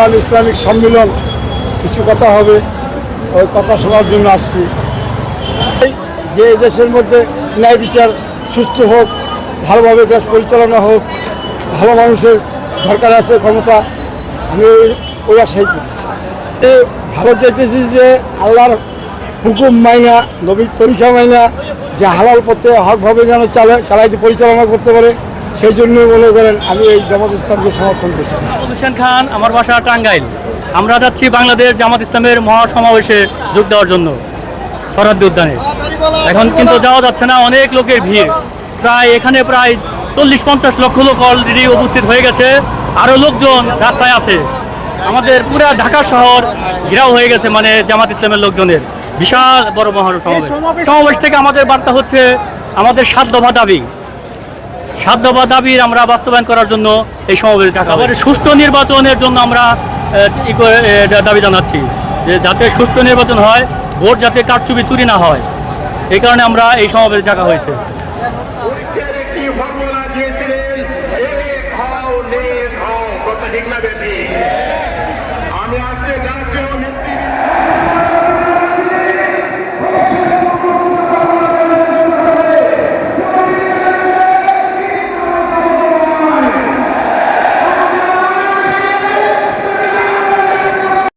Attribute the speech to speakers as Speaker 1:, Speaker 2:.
Speaker 1: Bangladesh Islamic সম্মেলন, কিছু কথা হবে, ওই কথা শোনার জন্য আসছি। যে দেশের মধ্যে ন্যায় বিচার সুস্থ হোক, ভালোভাবে দেশ পরিচালনা হোক, ভালো মানুষের দরকার আছে, ক্ষমতা, আমি ওই- আশাই করি। এ ভালো চাইতেছি যে আল্লাহর হুকুম মাইনা, নবীর তরিকা মাইনা, যে হালাল পথে হকভাবে যেন চালা- চালাইতে পরিচালনা করতে পারে সেই জন্য মনে করেন আমি এই জামাত ইসলামকে সমর্থন করছি।
Speaker 2: হোসেন খান আমার বাসা টাঙ্গাইল। আমরা যাচ্ছি বাংলাদেশ জামাত ইসলামের মহাসমাবেশে যোগ দেওয়ার জন্য শরদ্দি উদ্যানে। এখন কিন্তু যাওয়া যাচ্ছে না অনেক লোকের ভিড়। প্রায় এখানে প্রায় চল্লিশ পঞ্চাশ লক্ষ লোক অলরেডি উপস্থিত হয়ে গেছে আরও লোকজন রাস্তায় আছে। আমাদের পুরা ঢাকা শহর ঘেরাও হয়ে গেছে মানে জামাত ইসলামের লোকজনের। বিশাল বড় মহাসমাবেশ সমাবেশ। থেকে আমাদের বার্তা হচ্ছে আমাদের দফা দাবি। সাধ্যবা দাবির আমরা বাস্তবায়ন করার জন্য এই সমাবেশ ডাকা হবে। সুষ্ঠু নির্বাচনের জন্য আমরা দাবি জানাচ্ছি যে যাতে সুস্থ নির্বাচন হয়, ভোট যাতে কারচুপি চুরি না হয় এই কারণে আমরা এই সমাবেশ ডাকা হয়েছে।